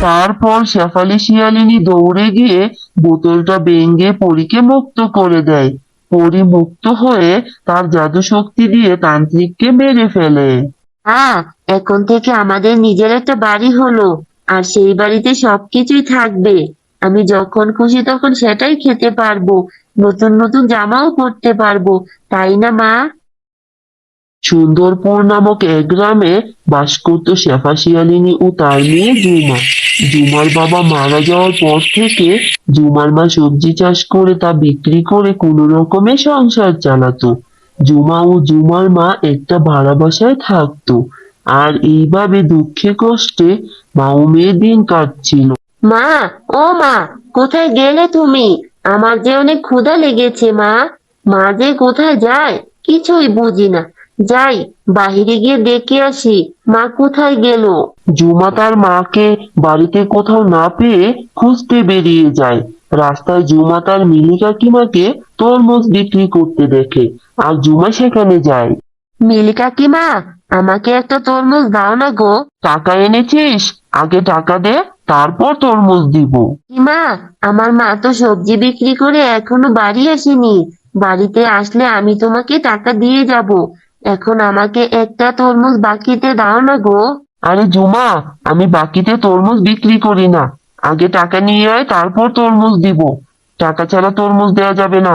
তারপর শেফালি শিয়ালিনী দৌড়ে গিয়ে বোতলটা ভেঙে পরীকে মুক্ত করে দেয়। পরী মুক্ত হয়ে তার জাদু শক্তি দিয়ে তান্ত্রিককে মেরে ফেলে। আ এখন থেকে আমাদের নিজের একটা বাড়ি হলো আর সেই বাড়িতে সবকিছুই থাকবে। আমি যখন খুশি তখন সেটাই খেতে পারব নতুন নতুন জামাও পরতে পারব তাই না মা? সুন্দরপুর নামক এক গ্রামে বাস করত শেফা শিয়ালিনী ও তার মেয়ে জুমা। জুমার বাবা মারা যাওয়ার পর থেকে জুমার মা সবজি চাষ করে তা বিক্রি করে কোনো রকমে সংসার চালাতো। জুমা ও জুমার মা একটা ভাড়া বাসায় থাকতো আর এইভাবে দুঃখে কষ্টে মা ও মেয়ের দিন কাটছিল। মা, ও মা, কোথায় গেলে তুমি? আমার যে অনেক ক্ষুধা লেগেছে মা। মা যে কোথায় যায় কিছুই বুঝি না। যাই বাহিরে গিয়ে দেখে আসি মা কোথায় গেল? জুমা তার মাকে বাড়িতে কোথাও না পেয়ে খুঁজতে বেরিয়ে যায়। রাস্তায় জুমা তার মিলি কাকিমাকে তরমুজ বিক্রি করতে দেখে আর জুমা সেখানে যায়। মিলি কাকিমা আমাকে একটা তরমুজ দাও না গো। টাকা এনেছিস? আগে টাকা দে তারপর তরমুজ দিব। মা আমার মা তো সবজি বিক্রি করে এখনও বাড়ি আসেনি। বাড়িতে আসলে আমি তোমাকে টাকা দিয়ে যাব। এখন আমাকে একটা তরমুজ বাকিতে দাও না গো। আরে জুমা আমি বাকিতে তরমুজ বিক্রি করি না। আগে টাকা নিয়ে আয় তারপর তরমুজ দিব। টাকা ছাড়া তরমুজ দেওয়া যাবে না।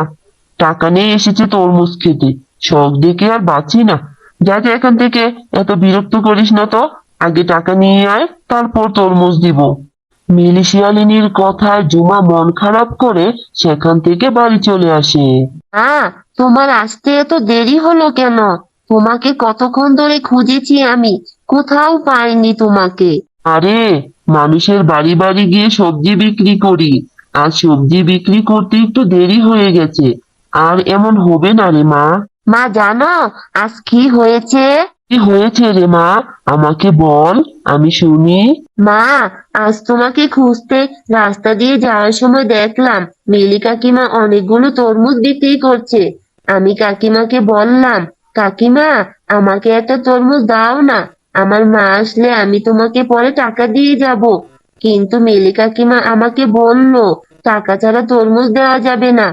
টাকা নিয়ে এসেছে তরমুজ খেতে। শখ দেখে আর বাঁচি না। যা যা এখান থেকে এত বিরক্ত করিস না তো? আগে টাকা নিয়ে আয় তারপর তরমুজ দিব। মিলিশিয়ালিনীর কথায় জুমা মন খারাপ করে সেখান থেকে বাড়ি চলে আসে। আ তোমার আসতে এত দেরি হলো কেন? তোমাকে কতক্ষণ ধরে খুঁজেছি আমি? কোথাও পাইনি তোমাকে। আরে মানুষের বাড়ি বাড়ি গিয়ে সবজি বিক্রি করি। আর সবজি বিক্রি করতে একটু দেরি হয়ে গেছে। আর এমন হবে না রে মা। মা জানো আজ কি হয়েছে? কি হয়েছে রে মা? আমাকে বল আমি শুনি। মা আজ তোমাকে খুঁজতে রাস্তা দিয়ে যাওয়ার সময় দেখলাম মিলি কাকিমা অনেকগুলো তরমুজ বিক্রি করছে। আমি কাকিমাকে বললাম কাকিমা, আমাকে একটা তরমুজ দাও না। আমার মা আসলে আমি তোমাকে পরে টাকা দিয়ে যাব। কিন্তু মিলি কাকিমা আমাকে বলল, টাকা ছাড়া তরমুজ দেওয়া যাবে না।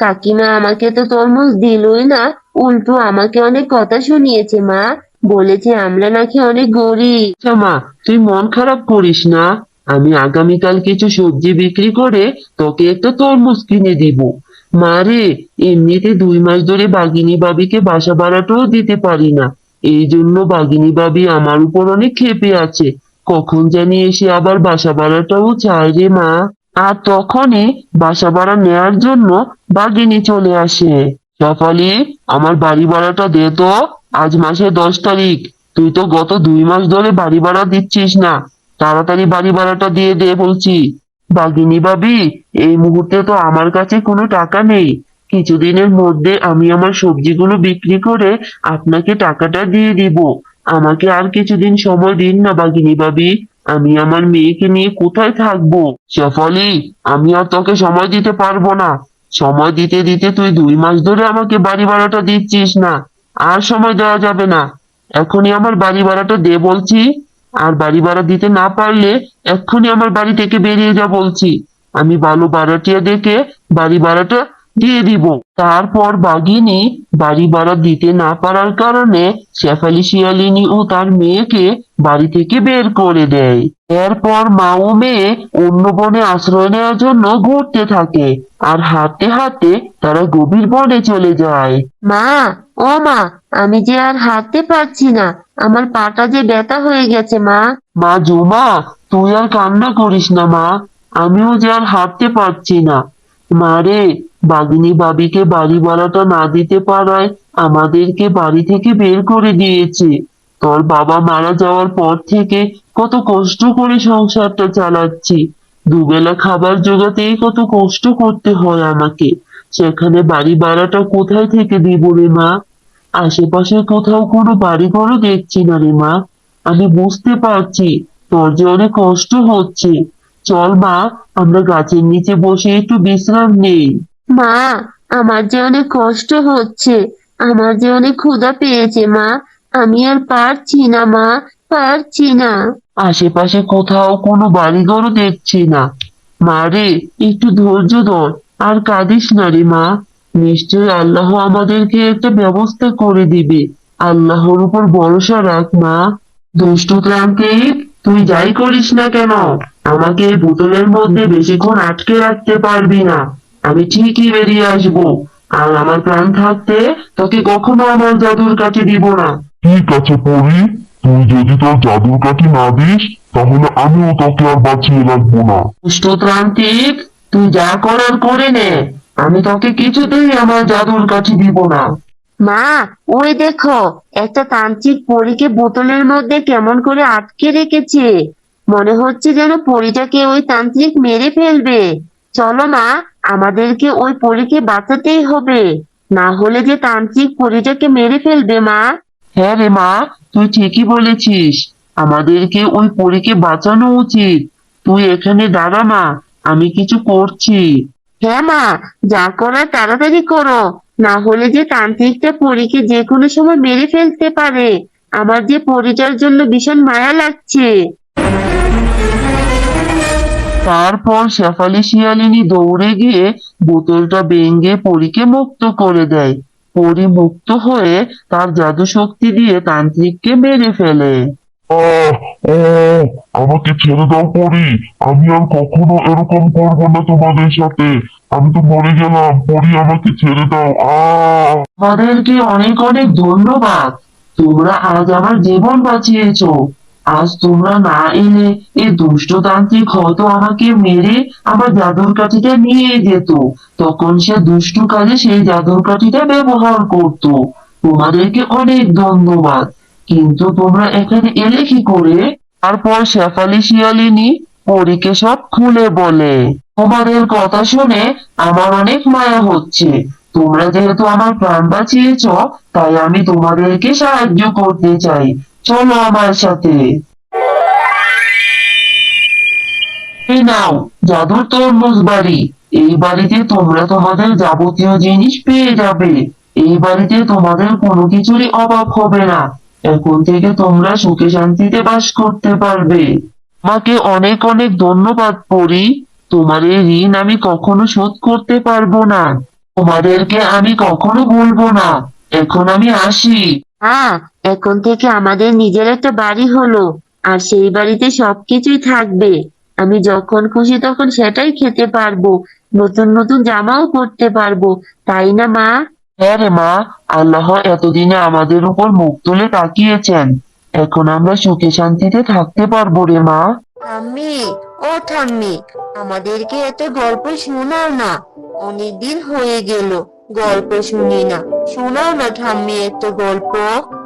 কাকিমা আমাকে তো তরমুজ দিলই না। উল্টো আমাকে অনেক কথা শুনিয়েছে মা। বলেছে আমরা নাকি অনেক গরিব। আচ্ছা মা, তুই মন খারাপ করিস না। আমি আগামীকাল কিছু সবজি বিক্রি করে তোকে একটা তরমুজ কিনে দিব। মা রে, এমনিতে দুই মাস ধরে বাগিনী বাবিকে বাসা ভাড়াটাও দিতে পারি না। এই জন্য বাগিনী বাবি আমার উপর অনেক ক্ষেপে আছে। কখন জানি এসে আবার বাসা ভাড়াটাও চায় রে মা। আর তখনই বাসা ভাড়া নেয়ার জন্য বাগিনী চলে আসে। সকালে আমার বাড়ি ভাড়াটা দে তো। আজ মাসের দশ তারিখ। তুই তো গত দুই মাস ধরে বাড়ি ভাড়া দিচ্ছিস না। তাড়াতাড়ি বাড়ি ভাড়াটা দিয়ে দে বলছি। বাগিনী বাবি এই মুহূর্তে তো আমার কাছে কোনো টাকা নেই। কিছুদিনের মধ্যে আমি আমার সবজিগুলো বিক্রি করে আপনাকে টাকাটা দিয়ে দিব। আমাকে আর কিছুদিন সময় দিন না বাগিনী বাবি আমি আমার মেয়েকে নিয়ে কোথায় থাকব? শেফালি, আমি আর তোকে সময় দিতে পারব না। সময় দিতে দিতে তুই দুই মাস ধরে আমাকে বাড়ি ভাড়াটা দিচ্ছিস না। আর সময় দেওয়া যাবে না। এখনই আমার বাড়ি ভাড়াটা দে বলছি। আর বাড়ি ভাড়া দিতে না পারলে এক্ষুনি আমার বাড়ি থেকে বেরিয়ে যা বলছি। আমি ভালো ভাড়াটিয়া দেখে বাড়ি ভাড়াটা দিয়ে দিব। তারপর বাঘিনী বাড়ি ভাড়া দিতে না পারার কারণে শেফালি শিয়ালিনী ও তার মেয়েকে বাড়ি থেকে বের করে দেয়। এরপর মা ও মেয়ে অন্য বনে আশ্রয় নেওয়ার জন্য ঘুরতে থাকে আর হাঁটতে হাঁটতে তারা গভীর বনে চলে যায়। মা ও মা আমি যে আর হাঁটতে পারছি না আমার পাটা যে ব্যথা হয়ে গেছে মা। মা জুমা তুই আর কান্না করিস না মা। আমিও যে আর হাঁটতে পারছি না। মা রে বাগিনী বাবিকে বাড়ি ভাড়াটা না দিতে পারায় আমাদেরকে বাড়ি থেকে বের করে দিয়েছে। তোর বাবা মারা যাওয়ার পর থেকে কত কষ্ট করে সংসারটা চালাচ্ছি। দুবেলা খাবার জোগাতেই কত কষ্ট করতে হয় আমাকে। সেখানে বাড়ি ভাড়াটা কোথায় থেকে দিব রে মা? আশেপাশে কোথাও কোনো বাড়ি ঘরও দেখছি না রে মা। আমি বুঝতে পারছি তোর যে অনেক কষ্ট হচ্ছে। চল মা, আমরা গাছের নিচে বসে একটু বিশ্রাম নেই। মা, আমার যে অনেক কষ্ট হচ্ছে, আমার যে অনেক ক্ষুধা পেয়েছে মা, আমি আর পারছি না মা, পারছি না। আশেপাশে কোথাও কোনো বাড়িঘরও দেখছি না। মা রে, একটু ধৈর্য ধর, আর কাঁদিস না রে মা। নিশ্চয় আল্লাহ আমাদেরকে একটা ব্যবস্থা করে দিবে। আল্লাহর উপর ভরসা রাখ মা। দুষ্টু ক্রান্তিক তুই যাই করিস না কেন? আমাকে বোতলের মধ্যে বেশিক্ষণ আটকে রাখতে পারবি না। আমি ঠিকই বেরিয়ে আসব। আর আমার প্রাণ থাকতে তোকে কখনো আমার জাদুর কাছে দিব না। ঠিক আছে পরি তুই যদি তোর জাদুর কাঠি না দিস তাহলে আমিও তোকে আর বাঁচিয়ে রাখব না। দুষ্টতান্ত্রিক তুই যা করার করে নে। আমি তোকে কিছুতেই আমার জাদুর কাঠি দিব না। মা ওই দেখো একটা তান্ত্রিক পরীকে বোতলের মধ্যে কেমন করে আটকে রেখেছে। মনে হচ্ছে যেন পরীটাকে ওই তান্ত্রিক মেরে ফেলবে। চলো মা আমাদেরকে ওই পরীকে বাঁচাতেই হবে। না হলে যে তান্ত্রিক পরীটাকে মেরে ফেলবে মা। হ্যাঁ রে মা তুই ঠিকই বলেছিস। আমাদেরকে ওই পরীকে বাঁচানো উচিত। তুই এখানে দাঁড়া মা আমি কিছু করছি। হ্যাঁ মা যা করার তাড়াতাড়ি করো। না হলে যে তান্ত্রিকটা পরীকে যে কোনো সময় মেরে ফেলতে পারে। আমার যে পরীটার জন্য ভীষণ মায়া লাগছে। তারপর শেফালি শিয়ালিনী দৌড়ে গিয়ে বোতলটা ভেঙে পরীকে মুক্ত করে দেয়। পরি মুক্ত হয়ে তার জাদু শক্তি দিয়ে তান্ত্রিককে মেরে ফেলে। ও আমাকে ছেড়ে দাও পরি। আমি আর কখনো এরকম করব না তোমাদের সাথে। আমি তো মরে গেলাম। পরি আমাকে ছেড়ে দাও। আহ। তোমাদেরকে অনেক অনেক ধন্যবাদ। তোমরা আজ আমার জীবন বাঁচিয়েছো। আজ তোমরা না এলে এই দুষ্টতান্ত্রিক হয়তো আমাকে মেরে আমার জাদুর কাঠিটা নিয়ে যেত। তখন সে দুষ্টু কাজে সেই জাদুর কাঠিটা ব্যবহার করত। তোমাদেরকে অনেক ধন্যবাদ। কিন্তু তোমরা এখানে এলে কি করে? তারপর শেফালি শিয়ালিনী পরীকে সব খুলে বলে, তোমাদের কথা শুনে আমার অনেক মায়া হচ্ছে। তোমরা যেহেতু আমার প্রাণ বাঁচিয়েছ, তাই আমি তোমাদেরকে সাহায্য করতে চাই। চলো আমার সাথে। এই নাও, জাদুর তরমুজ বাড়ি। এই বাড়িতে তোমরা তোমাদের যাবতীয় জিনিস পেয়ে যাবে। এই বাড়িতে তোমাদের কোনো কিছুরই অভাব হবে না। এখন থেকে তোমরা সুখে শান্তিতে বাস করতে পারবে। আমাকে অনেক অনেক ধন্যবাদ, পরি। তোমার এই ঋণ আমি কখনো শোধ করতে পারব না। তোমাদেরকে আমি কখনো ভুলবো না। এখন আমি আসি। হ্যাঁ এখন থেকে আমাদের নিজের একটা বাড়ি হলো আর সেই বাড়িতে সবকিছুই থাকবে। আমি যখন খুশি তখন সেটাই খেতে পারব নতুন নতুন জামাও পরতে পারব তাই না মা? হ্যাঁ রে মা আল্লাহ এতদিনে আমাদের উপর মুখ তুলে তাকিয়েছেন। এখন আমরা সুখে শান্তিতে থাকতে পারব রে মা। ঠাম্মি ও ঠাম্মি আমাদেরকে একটা গল্প শোনাও না অনেকদিন হয়ে গেল। গল্প শুনি না। শোনাও না ঠাম্মি একটা গল্প।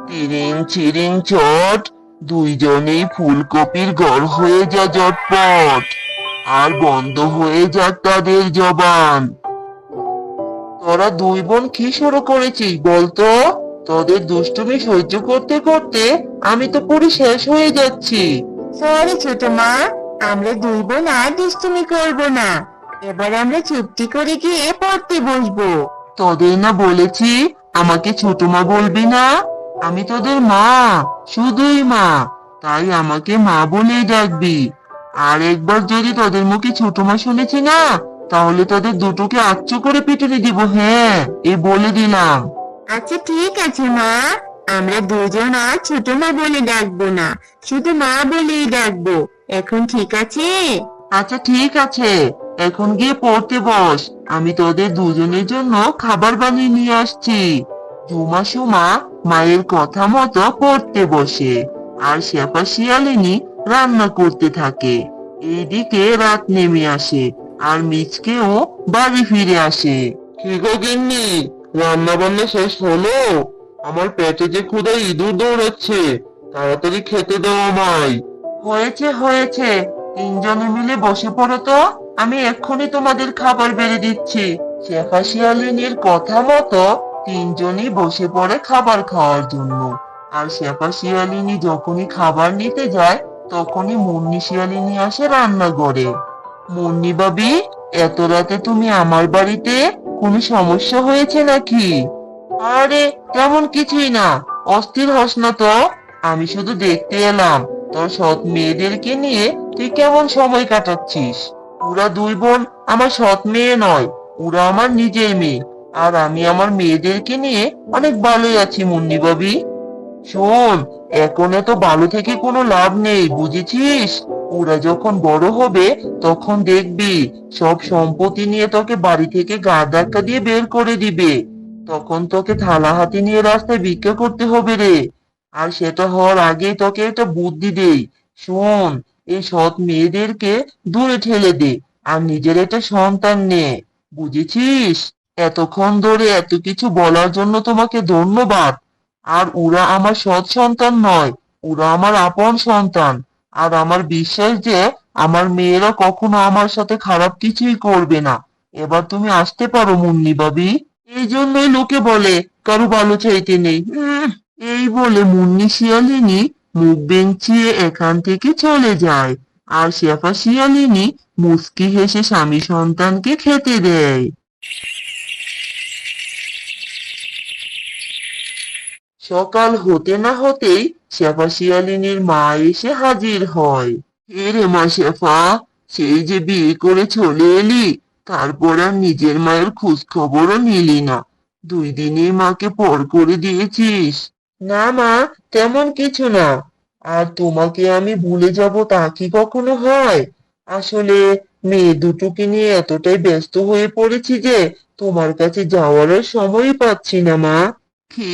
চিরিং চিরিং চট। দুইজনেই ফুলকপির গড় হয়ে যা জটপট আর বন্ধ হয়ে যাক তাদের জবান। তোরা দুই বোন কি শুরু করেছিস বলতো? তোদের দুষ্টুমি সহ্য করতে করতে আমি তো পুরো শেষ হয়ে যাচ্ছি। সরি ছোট মা আমরা দুই বোন আর দুষ্টুমি করব না। এবার আমরা চুপটি করে গিয়ে পড়তে বসবো। তোদের না বলেছি আমাকে ছোট মা বলবি না? আমি তোদের মা শুধুই মা। তাই আমাকে মা বলেই ডাকবি। আর একবার যদি তোদের মুখে ছোট মা শুনেছি না তাহলে তোদের দুটোকে আচ্ছু করে পিটুনি দিব হ্যাঁ এ বলে দিলাম। আচ্ছা ঠিক আছে মা। আমরা দুজন আর ছোট মা বলে ডাকবো না। শুধু মা বলেই ডাকবো। এখন ঠিক আছে? আচ্ছা ঠিক আছে। এখন গিয়ে পড়তে বস। আমি তোদের দুজনের জন্য খাবার বানিয়ে নিয়ে আসছি। জুমা সুমা মায়ের কথা মতো পড়তে বসে আর শ্যাপা শিয়ালিনী রান্না করতে থাকে। এইদিকে রাত নেমে আসে আর মিচকেও বাড়ি ফিরে আসে। কি গো গিন্নি রান্না বান্না শেষ হলো? আমার পেটে যে ক্ষুদা ইঁদুর দৌড়াচ্ছে, তাড়াতাড়ি খেতে দাও আমায়। হয়েছে হয়েছে। তিনজনে মিলে বসে পড়ো তো। আমি এক্ষুনি তোমাদের খাবার বেড়ে দিচ্ছি। শেফা শিয়ালিনীর কথা মতো তিনজনই বসে পড়ে খাবার খাওয়ার জন্য। আর শেফা শিয়ালিনী যখনই খাবার নিতে যায়, তখনই মুন্নি শিয়ালিনী আসে রান্নাঘরে। মুন্নি বাবি, এত রাতে তুমি আমার বাড়িতে কোনো সমস্যা হয়েছে নাকি? আরে, তেমন কিছুই না। অস্থির হস না তো। আমি শুধু দেখতে এলাম। তোর সৎ মেয়েদেরকে নিয়ে তুই কেমন সময় কাটাচ্ছিস? ওরা দুই বোন আমার সৎ মেয়ে নয়, ওরা আমার নিজের মেয়ে। আর আমি আমার মেয়েদেরকে নিয়ে অনেক ভালোই আছি, মুন্নি বাবি শোন, এখন এত ভালো থেকে কোনো লাভ নেই, বুঝেছিস? ওরা যখন বড় হবে, তখন দেখবি সব সম্পত্তি নিয়ে তোকে বাড়ি থেকে গা ধাক্কা দিয়ে বের করে দিবে। তখন তোকে থালা হাতে নিয়ে রাস্তায় ভিক্ষা করতে হবে রে। আর সেটা হওয়ার আগে তোকে একটা বুদ্ধি দেই। শোন এই সৎ মেয়েদেরকে দূরে ঠেলে দে। আর নিজের একটা সন্তান নে। বুঝেছিস? এতক্ষণ ধরে এত কিছু বলার জন্য তোমাকে ধন্যবাদ। আর ওরা আমার সৎ সন্তান নয়, ওরা আমার আপন সন্তান। আর আমার বিশ্বাস যে আমার মেয়েরা কখনো আমার সাথে খারাপ কিছুই করবে না। এবার তুমি আসতে পারো মুন্নি বাবি। এই জন্যই লোকে বলে, কারও ভালো চাইতে নেই। এই বলে মুন্নি শিয়ালিনী মুখ বেঞ্চিয়ে এখান থেকে চলে যায়। আর শেফা শিয়ালিনী মুস্কি হেসে স্বামী সন্তানকে খেতে দেয়। সকাল হতে না হতেই শেফা শিয়ালিনীর মা এসে হাজির হয়। হে রে মা শেফা, সেই যে বিয়ে করে চলে এলি, তারপর আর নিজের মায়ের খোঁজ খবরও নিলি না। দুই দিনেই মাকে পর করে দিয়েছিস। না মা তেমন কিছু না। আর তোমাকে আমি ভুলে যাব তা কি কখনো হয়? আসলে মেয়ে দুটোকে নিয়ে এতটাই ব্যস্ত হয়ে পড়েছি যে তোমার কাছে যাওয়ার সময়ই পাচ্ছি না মা। কি?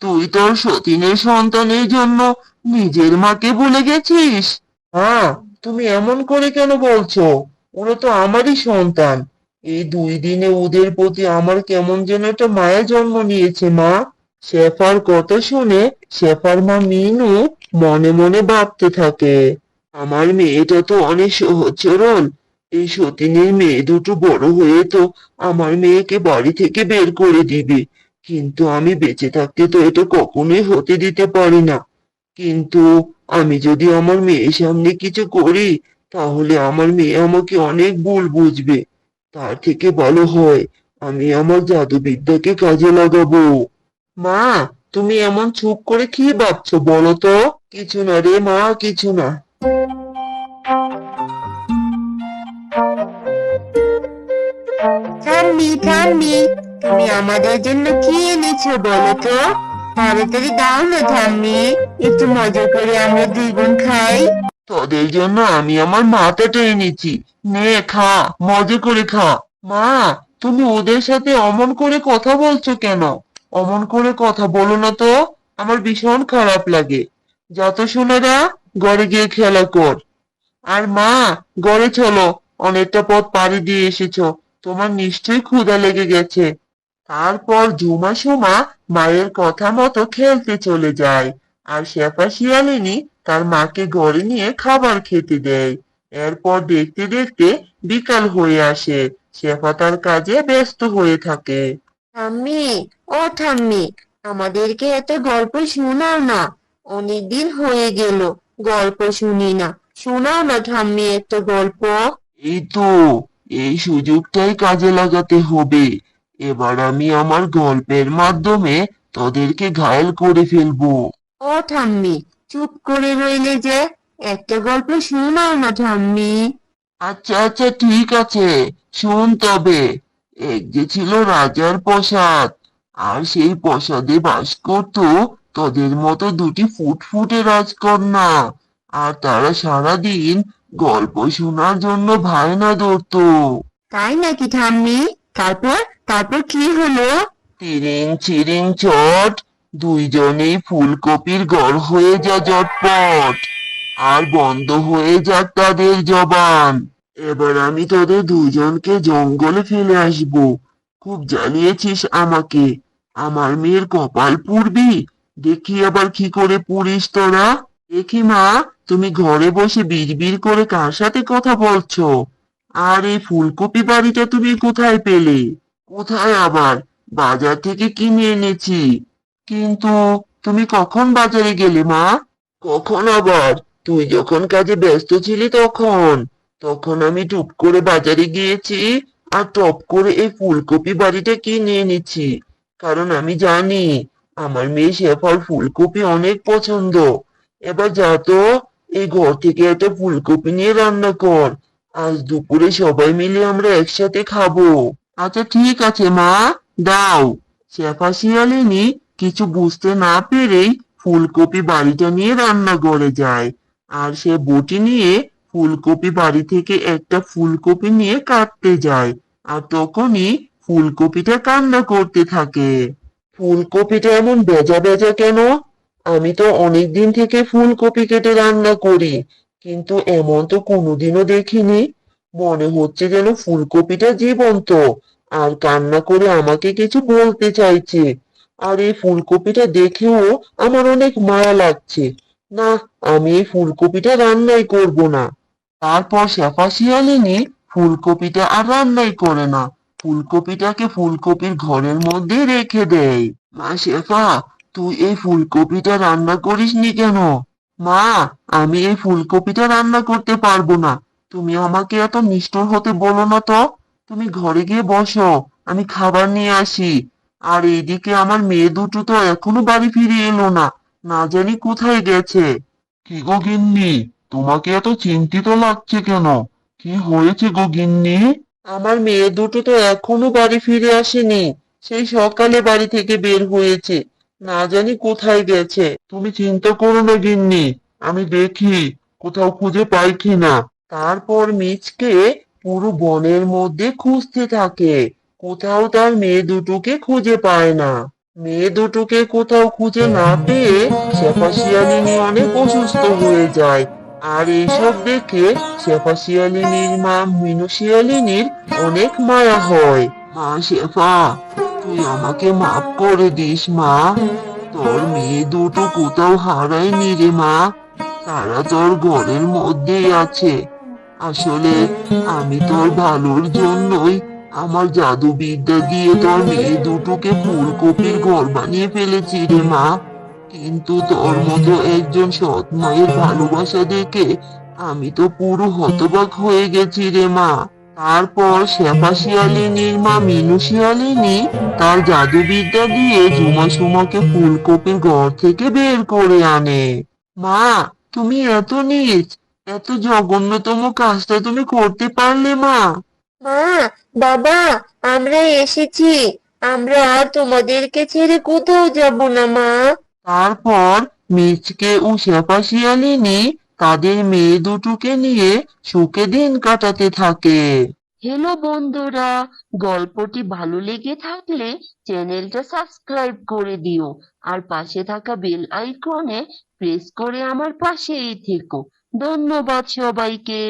তুই তোর সতীনের সন্তানের জন্য নিজের মাকে ভুলে গেছিস? হ্যাঁ তুমি এমন করে কেন বলছো? ওরা তো আমারই সন্তান। এই দুই দিনে ওদের প্রতি আমার কেমন যেন একটা মায়া জন্ম নিয়েছে মা। শেফার কথা শুনে শেফার মা মিনু মনে মনে ভাবতে থাকে, আমার মেয়েটা তো অনেক সহজ সরল এই সতীনের মেয়ে দুটো বড় হয়ে তো আমার মেয়েকে বাড়ি থেকে বের করে দিবে। কিন্তু আমি বেঁচে থাকতে তো এটা কখনোই হতে দিতে পারি না। কিন্তু আমি যদি আমার মেয়ের সামনে কিছু করি, তাহলে আমার মেয়ে আমাকে অনেক ভুল বুঝবে। তার থেকে ভালো হয়, আমি আমার জাদুবিদ্যাকে কাজে লাগাবো। মা তুমি এমন চুপ করে কি ভাবছ বলো তো? কিছু না রে মা কিছু না। ঠাম্মি ঠাম্মি তুমি আমাদের জন্য কি এনেছো বলো তো? তাড়াতাড়ি দাও না ঠাম্মি একটু মজা করে আমরা দুই বোন খাই। তোদের জন্য আমি আমার মাথাটা এনেছি নে খা মজা করে খা। মা তুমি ওদের সাথে অমন করে কথা বলছো কেন? অমন করে কথা বলো না তো। আমার ভীষণ খারাপ লাগে। যত সোনারা ঘরে গিয়ে খেলা কর। আর মা, ঘরে চলো। অনেকটা পথ পাড়ি দিয়ে এসেছ। তোমার নিশ্চয়ই ক্ষুধা লেগে গেছে। তারপর জুমা সুমা মায়ের কথা মতো খেলতে চলে যায়। আর শেফা শিয়ালিনী তার মাকে ঘরে নিয়ে খাবার খেতে দেয়। এরপর দেখতে দেখতে বিকাল হয়ে আসে। শেফা তার কাজে ব্যস্ত হয়ে থাকে। ঠাম্মি ও ঠাম্মি আমাদেরকে একটা গল্প শোনাও না। অনেকদিন হয়ে গেল গল্প শুনি না। শোনাও না ঠাম্মি একটা গল্প। এই তো এই সুযোগটাই কাজে লাগাতে হবে। এবার আমি আমার গল্পের মাধ্যমে তোদেরকে ঘায়েল করে ফেলব। ও ঠাম্মি চুপ করে রইলে যে একটা গল্প শোনাও না ঠাম্মি। আচ্ছা আচ্ছা ঠিক আছে শোন তবে। এক যে ছিল রাজার প্রাসাদ। আর সেই প্রাসাদে বাস করত তোদের মতো দুটি ফুটফুটে রাজকন্যা। আর তারা সারাদিন গল্প শোনার জন্য ভায়না ধরতো। তাই নাকি ঠাম্মি? তারপর? তারপর কি হলো? তিরিং চিরিং চট দুইজনেই ফুলকপির গড় হয়ে যা জটপট আর বন্ধ হয়ে যাক তাদের জবান। এবার আমি তোদের দুজনকে জঙ্গলে ফেলে আসব। খুব জ্বালিয়েছিস আমাকে। আমার মেয়ের কপাল পুড়বি? দেখি আবার কি করে পুড়িস তোরা। দেখি মা, তুমি ঘরে বসে বিড়বিড় করে কার সাথে কথা বলছো? আর এই ফুলকপি বাড়িটা তুমি কোথায় পেলে? কোথায় আবার? বাজার থেকে কিনে এনেছি। কিন্তু তুমি কখন বাজারে গেলে মা? কখন আবার? তুই যখন কাজে ব্যস্ত ছিলি তখন। তখন আমি টুপ করে বাজারে গিয়েছি আর টপ করে এই ফুলকপি বাড়িটা কিনে এনেছি। কারণ আমি জানি, আমার মেয়ে শেফার ফুলকপি অনেক পছন্দ। এবার যা তো, এই ঘর থেকে একটা ফুলকপি নিয়ে রান্না কর। আজ দুপুরে সবাই মিলে আমরা একসাথে খাব। আচ্ছা ঠিক আছে, মা, দাও। শেফা শিয়ালিনী কিছু বুঝতে না পেরেই ফুলকপি বাড়িটা নিয়ে রান্না করে যায়। আর সে বটি নিয়ে ফুলকপি বাড়ি থেকে একটা ফুলকপি নিয়ে কাটতে যায় আর তখনই ফুলকপিটা কান্না করতে থাকে। ফুলকপিটা এমন বেজা বেজা কেন? আমি তো অনেক দিন থেকে ফুলকপি কেটে রান্না করি, কিন্তু এমন তো কোনোদিনও দেখিনি। মনে হচ্ছে যেন ফুলকপিটা জীবন্ত আর কান্না করে আমাকে কিছু বলতে চাইছে। আর এই ফুলকপিটা দেখেও আমার অনেক মায়া লাগছে। না, আমি এই ফুলকপিটা রান্নাই করব না। তারপর শেফা শিয়ালিনী ফুলকপিটা আর রান্নাই করে না। ফুলকপিটাকে ফুলকপির ঘরের মধ্যে রেখে দেয়। মা শেফা, তুই এই ফুলকপিটা রান্না করিসনি কেন? মা, আমি এই ফুলকপিটা রান্না করতে পারব না। তুমি আমাকে এত নিষ্ঠুর হতে বলো না তো। তুমি ঘরে গিয়ে বসো, আমি খাবার নিয়ে আসি। আর এইদিকে আমার মেয়ে দুটো তো এখনও বাড়ি ফিরে এলো না। না জানি কোথায় গেছে। কি গো গিন্নি তোমাকে এত চিন্তিত লাগছে কেন? কি হয়েছে গো গিন্নি? আমার মেয়ে দুটো তো এখনও বাড়ি ফিরে আসেনি। সেই সকালে বাড়ি থেকে বের হয়েছে। না জানি কোথায় গেছে। তুমি চিন্তা করো না গিন্নি আমি দেখি কোথাও খুঁজে পাই কিনা। তারপর মিচকে পুরো বনের মধ্যে খুঁজতে থাকে। কোথাও তার মেয়ে দুটোকে খুঁজে পায় না। মেয়ে দুটোকে কোথাও খুঁজে না পেয়ে শেফা শিয়ালিনী অনেক অসুস্থ হয়ে যায়। আর এইসব দেখে শেফা শিয়ালিনীর মা মিনু শিয়ালিনীর অনেক মায়া হয়। মা শেফা, তুই আমাকে মাফ করে দিস, মা। তোর মেয়ে দুটো কোথাও হারায়নি রে, মা। তারা তোর ঘরের মধ্যেই আছে। আসলে আমি তোর ভালোর জন্যই আমার জাদু বিদ্যা দিয়ে তোর মেয়ে দুটোকে ফুলকপির ঘর বানিয়ে ফেলেছি রে, মা। কিন্তু তোর মতো একজন সৎ মায়ের ভালোবাসা দেখে আমি তো পুরো হতবাক হয়ে গেছি রে মা। তারপর শেফা শিয়ালিনীর মা মিনু শিয়ালিনী তার জাদুবিদ্যা দিয়ে ঝুমা সুমাকে ফুলকপির ঘর থেকে বের করে আনে। মা, তুমি এত নিচ, এত জঘন্যতম কাজটা তুমি করতে পারলে মা। মা, বাবা, আমরা এসেছি। আমরা তোমাদেরকে ছেড়ে কোথাও যাব না মা। তারপর মিচকে ও শেফা শিয়ালিনী তাদের মেয়ে দুটোকে নিয়ে সুখে দিন কাটাতে থাকে। হ্যালো বন্ধুরা, গল্পটি ভালো লেগে থাকলে চ্যানেলটা সাবস্ক্রাইব করে দিও আর পাশে থাকা বেল আইকনে প্রেস করে আমার পাশেই থেকো। ধন্যবাদ সবাইকে।